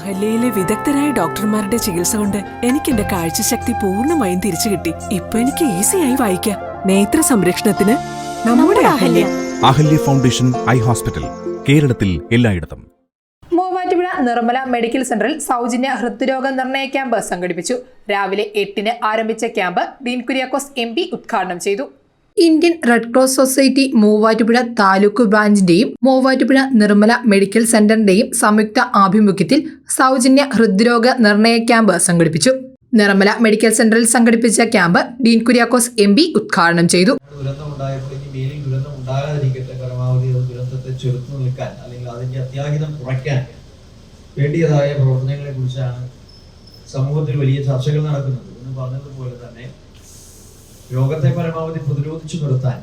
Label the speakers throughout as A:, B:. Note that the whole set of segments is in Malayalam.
A: അഹല്യയിലെ വിദഗ്ധരായ ഡോക്ടർമാരുടെ ചികിത്സ കൊണ്ട് എനിക്ക് എന്റെ കാഴ്ചശക്തി പൂർണമായും തിരിച്ചു കിട്ടി. ഇപ്പൊ എനിക്ക് ഈസിയായി വായിക്കാം. നേത്ര സംരക്ഷണത്തിന് നമ്മുടെ Ahalya.
B: Ahalya. Foundation eye hospital കേരളത്തിൽ എല്ലായിടത്തും.
C: മൂവാറ്റുപുഴ നിർമ്മല മെഡിക്കൽ സെന്ററിൽ സൗജന്യ ഹൃദ്രോഗ നിർണയ ക്യാമ്പ് സംഘടിപ്പിച്ചു. രാവിലെ എട്ടിന് ആരംഭിച്ച ക്യാമ്പ് ഡീൻ കുര്യാക്കോസ് എം ഉദ്ഘാടനം ചെയ്തു. Indian Red Cross Society Muvattupuzha taluk ബ്രാഞ്ചിന്റെയും Muvattupuzha Nirmala medical സെന്ററിന്റെയും സംയുക്ത ആഭിമുഖ്യത്തിൽ സൗജന്യ ഹൃദ്രോഗ നിർണയ ക്യാമ്പ് സംഘടിപ്പിച്ചു. നിർമ്മല മെഡിക്കൽ സെന്ററിൽ സംഘടിപ്പിച്ച camp Dean Kuriakose M P ഉദ്ഘാടനം ചെയ്തു.
D: വേണ്ടിയതായ പ്രവർത്തനങ്ങളെ കുറിച്ചാണ് സമൂഹത്തിൽ വലിയ ചർച്ചകൾ നടക്കുന്നത്. പറഞ്ഞതുപോലെ തന്നെ രോഗത്തെ പരമാവധി പ്രതിരോധിച്ചു നിർത്താൻ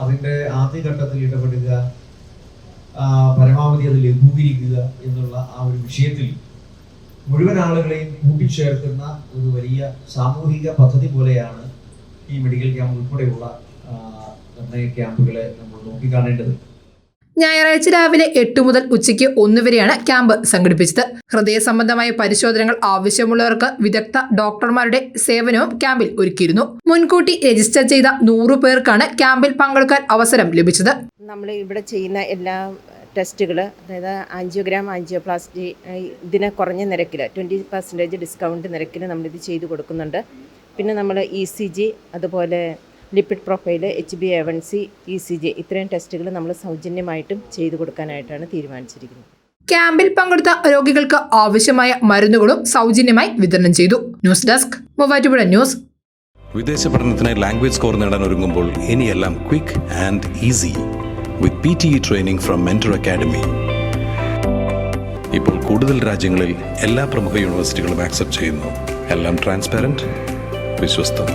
D: അതിന്റെ ആദ്യഘട്ടത്തിൽ ഇടപെടുക പരമാവധി അത് ലഘൂകരിക്കുക എന്നുള്ള ആ ഒരു വിഷയത്തിൽ മുഴുവൻ ആളുകളെയും കൂട്ടിച്ചേർക്കുന്ന ഒരു വലിയ സാമൂഹിക പദ്ധതി പോലെയാണ് ഈ മെഡിക്കൽ ക്യാമ്പ് ഉൾപ്പെടെയുള്ള നിർണയ ക്യാമ്പുകളെ നമ്മൾ നോക്കിക്കാണേണ്ടത്.
C: ഞായറാഴ്ച രാവിലെ എട്ട് മുതൽ ഉച്ചയ്ക്ക് ഒന്ന് വരെയാണ് ക്യാമ്പ് സംഘടിപ്പിച്ചത്. ഹൃദയ സംബന്ധമായ പരിശോധനകൾ ആവശ്യമുള്ളവർക്ക് വിദഗ്ധ ഡോക്ടർമാരുടെ സേവനവും ക്യാമ്പിൽ ഒരുക്കിയിരുന്നു. മുൻകൂട്ടി രജിസ്റ്റർ ചെയ്ത നൂറു പേർക്കാണ് ക്യാമ്പിൽ പങ്കെടുക്കാൻ അവസരം ലഭിച്ചത്.
E: നമ്മൾ ഇവിടെ ചെയ്യുന്ന എല്ലാ ടെസ്റ്റുകൾ അതായത് ആൻജിയോഗ്രാം ആൻജിയോപ്ലാസ്റ്റി ഇതിന് കുറഞ്ഞ നിരക്കിൽ ട്വന്റി പെർസെന്റേജ് ഡിസ്കൗണ്ട് നിരക്കിൽ നമ്മളിത് ചെയ്തു കൊടുക്കുന്നുണ്ട്. പിന്നെ നമ്മൾ ഇ സി ജി അതുപോലെ lipid profile H B A one C E C G ഇത്രയും ടെസ്റ്റുകൾ നമ്മൾ സൗജന്യമായിട്ടും ചെയ്തു കൊടുക്കാനായിട്ടാണ് തീരുമാനിച്ചിരിക്കുന്നത്.
C: ക്യാമ്പിൽ പങ്കെടുത്ത രോഗികൾക്ക് ആവശ്യമായ മരുന്നുകളും സൗജന്യമായി വിതരണം ചെയ്തു. News desk Muvattupuzha news.
F: വിദേശ പഠനത്തിന് ലാംഗ്വേജ് സ്കോർ നേടാൻ ഒരുങ്ങുമ്പോൾ ഇനിയെല്ലാം quick and easy with P T E training from Mentor Academy ഇപ്പോൾ കൂടുതൽ രാജ്യങ്ങളിൽ എല്ലാ പ്രമുഖ യൂണിവേഴ്സിറ്റികളും ആക്സെപ്റ്റ് ചെയ്യുന്നു. എല്ലാം ട്രാൻസ്പെറന്റ് വിശ്വസ്തം.